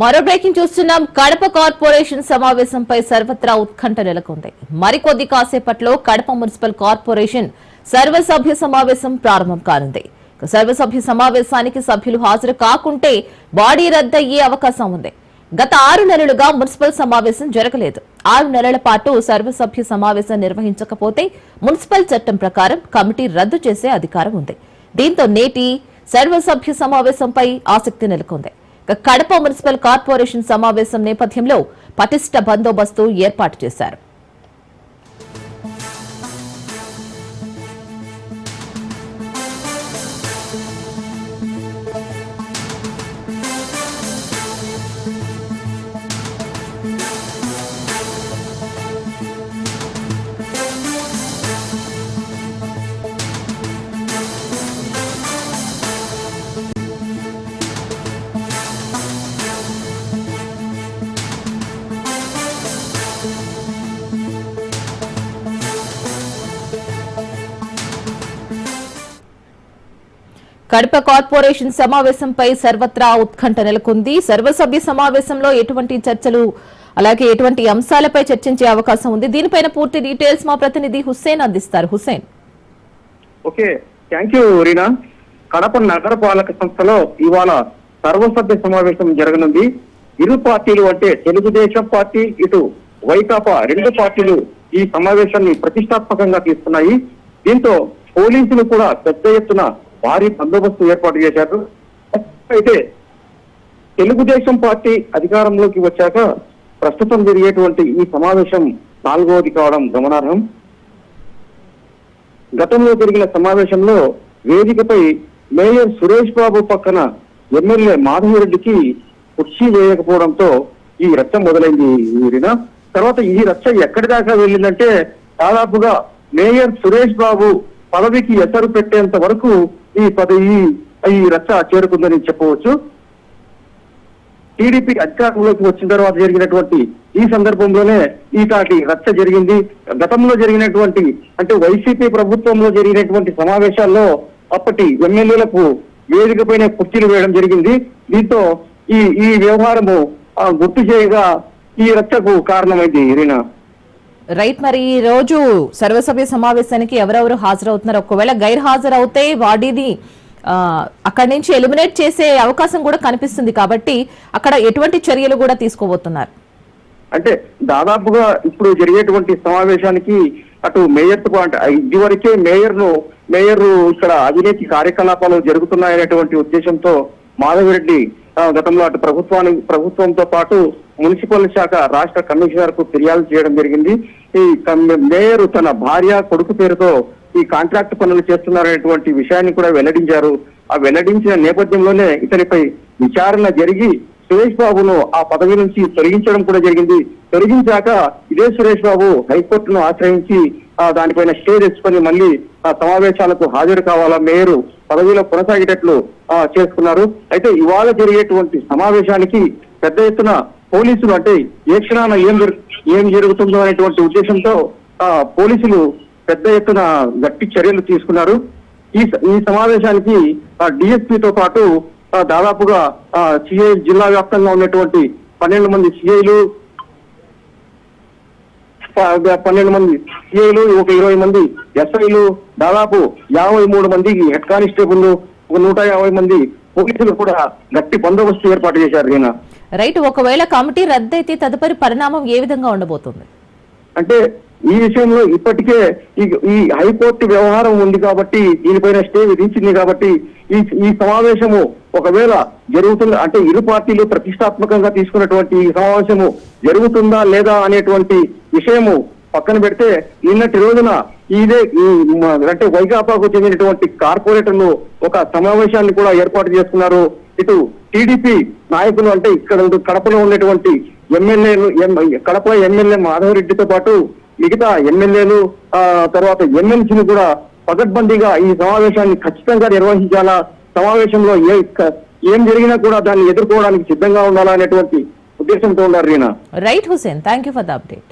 మరో బ్రేకింగ్ చూస్తున్నాం. కడప కార్పొరేషన్ సమావేశంపై సర్వత్రా ఉత్కంఠ నెలకొంది. మరికొద్ది కాసేపట్లో కడప మున్సిపల్ కార్పొరేషన్ సర్వసభ్య సమావేశం ప్రారంభం కానుంది. సర్వసభ్య సమావేశానికి సభ్యులు హాజరు కాకుంటే బాడీ రద్దయ్యే అవకాశం ఉంది. గత ఆరు నెలలుగా మున్సిపల్ సమావేశం జరగలేదు. ఆరు నెలల పాటు సర్వసభ్య సమావేశం నిర్వహించకపోతే మున్సిపల్ చట్టం ప్రకారం కమిటీ రద్దు చేసే అధికారం ఉంది. దీంతో నేటి సర్వసభ్య సమావేశంపై ఆసక్తి నెలకొంది. కడప మున్సిపల్ కార్పొరేషన్ సమావేశం నేపథ్యంలో పటిష్ట బందోబస్తు ఏర్పాటు చేశారు. కడప కార్పొరేషన్ సమావేశంపై సర్వత్రా ఉత్కంఠ నెలకొంది. సర్వసభ్య సమావేశంలో ఎటువంటి చర్చలు అలాగే ఎటువంటి అంశాలపై చర్చించే అవకాశం ఉంది. దీనిపైన పూర్తి డీటెయిల్స్ మా ప్రతినిధి హుస్సేన్ అందిస్తారు. Hussain. Okay. Thank you Reena. Kadapa నగరపాలక సంస్థలో ఇవాళ సర్వసభ్య సమావేశం జరగనుంది. ఇరు పార్టీలు అంటే తెలుగుదేశం పార్టీ ఇటు వైకాపా రెండు పార్టీలు ఈ సమావేశాన్ని ప్రతిష్టాత్మకంగా తీస్తున్నాయి. దీంతో పోలీసులు కూడా పెద్ద ఎత్తున భారీ బందోబస్తు ఏర్పాటు చేశారు. అయితే తెలుగుదేశం పార్టీ అధికారంలోకి వచ్చాక ప్రస్తుతం జరిగేటువంటి ఈ సమావేశం నాలుగవది కావడం గమనార్హం. గతంలో జరిగిన సమావేశంలో వేదికపై మేయర్ సురేష్ బాబు పక్కన ఎమ్మెల్యే మాధవిరెడ్డికి కుర్చీ వేయకపోవడంతో ఈ రచ్చ మొదలైంది వీరిన తర్వాత ఈ రచ్చ ఎక్కడి దాకా వెళ్ళిందంటే దాదాపుగా మేయర్ సురేష్ బాబు పదవికి ఎసరు పెట్టేంత వరకు ఈ పదవి ఈ రచ్చ చేరుకుందని చెప్పవచ్చు. టీడీపీ అధికారంలోకి వచ్చిన తర్వాత జరిగినటువంటి ఈ సందర్భంలోనే ఈటాటి రచ్చ జరిగింది. గతంలో జరిగినటువంటి అంటే వైసీపీ ప్రభుత్వంలో జరిగినటువంటి సమావేశాల్లో అప్పటి ఎమ్మెల్యేలకు వేదికపైన కుర్చీలు వేయడం జరిగింది. దీంతో ఈ ఈ వ్యవహారము ఆ, గుర్తు చేయగా ఈ రచ్చకు కారణమైంది ఇరీనా రైట్ మరి ఈ రోజు సర్వసభ్య సమావేశానికి ఎవరెవరు హాజరవుతున్నారు? ఒకవేళ గైర్ హాజరవుతే వాడిది అక్కడి నుంచి ఎలిమినేట్ చేసే అవకాశం కూడా కనిపిస్తుంది కాబట్టి అక్కడ ఎటువంటి చర్యలు కూడా తీసుకోబోతున్నారు? అంటే దాదాపుగా ఇప్పుడు జరిగేటువంటి సమావేశానికి అటు మేయర్ ఇదివరకే మేయర్ను మేయర్ ఇక్కడ అవినీతి కార్యకలాపాలు జరుగుతున్నాయనేటువంటి ఉద్దేశంతో మాధవిరెడ్డి గతంలో అటు ప్రభుత్వానికి ప్రభుత్వంతో పాటు మున్సిపల్ శాఖ రాష్ట్ర కమిషనర్కు ఫిర్యాదు చేయడం జరిగింది. ఈ మేయర్ తన భార్య కొడుకు పేరుతో ఈ కాంట్రాక్ట్ పనులు చేస్తున్నారనేటువంటి విషయాన్ని కూడా వెల్లడించారు. ఆ వెల్లడించిన నేపథ్యంలోనే ఇతనిపై విచారణ జరిగి సురేష్ బాబును ఆ పదవి నుంచి తొలగించడం కూడా జరిగింది. తొలగించాక ఇదే సురేష్ బాబు హైకోర్టును ఆశ్రయించి ఆ దానిపైన స్టే తెచ్చుకొని మళ్ళీ ఆ సమావేశాలకు హాజరు కావాలా మేయర్ పదవిలో కొనసాగేటట్లు చేసుకున్నారు. అయితే ఇవాళ జరిగేటువంటి సమావేశానికి పెద్ద ఎత్తున పోలీసులు అంటే ఏ క్షణాన ఏం ఏం జరుగుతుందో అనేటువంటి ఉద్దేశంతో ఆ పోలీసులు పెద్ద ఎత్తున గట్టి చర్యలు తీసుకున్నారు. ఈ స- ఈ సమావేశానికి డిఎస్పీతో పాటు ఆ, దాదాపుగా సిఐ జిల్లా వ్యాప్తంగా ఉన్నటువంటి పన్నెండు మంది సిఐలు పన్నెండు మంది సిఐలు ఒక ఇరవై మంది ఎస్ఐలు దాదాపు యాభై మూడు మంది హెడ్ కానిస్టేబుల్ ఒక నూట యాభై మంది పోలీసులు కూడా గట్టి బందోబస్తు ఏర్పాటు చేశారు ఈయన. రైట్ ఒకవేళ కమిటీ రద్దయితే తదుపరి పరిణామం ఏ విధంగా ఉండబోతుంది? అంటే ఈ విషయంలో ఇప్పటికే ఈ ఈ హైకోర్టు వ్యవహారం ఉంది కాబట్టి దీనిపైన స్టే విధించింది కాబట్టి ఈ ఈ సమావేశము ఒకవేళ జరుగుతుంది అంటే ఇరు పార్టీలు ప్రతిష్టాత్మకంగా తీసుకున్నటువంటి ఈ సమావేశము జరుగుతుందా లేదా అనేటువంటి విషయము పక్కన పెడితే నిన్నటి రోజున ఇదే అంటే వైకాపాకు చెందినటువంటి కార్పొరేటర్లు ఒక సమావేశాన్ని కూడా ఏర్పాటు చేసుకున్నారు. ఇటు టీడీపీ నాయకులు అంటే ఇక్కడ కడపలో ఉన్నటువంటి ఎమ్మెల్యేలు కడప ఎమ్మెల్యే మాధవరెడ్డితో పాటు మిగతా ఎమ్మెల్యేలు ఆ తర్వాత ఎమ్మెల్సీని కూడా పగడ్బందీగా ఈ సమావేశాన్ని ఖచ్చితంగా నిర్వహించాలా? సమావేశంలో ఏ ఏం జరిగినా కూడా దాన్ని ఎదుర్కోవడానికి సిద్ధంగా ఉండాలా అనేటువంటి ఉద్దేశంతో ఉన్నారు ఈయన right Hussain thank you for the update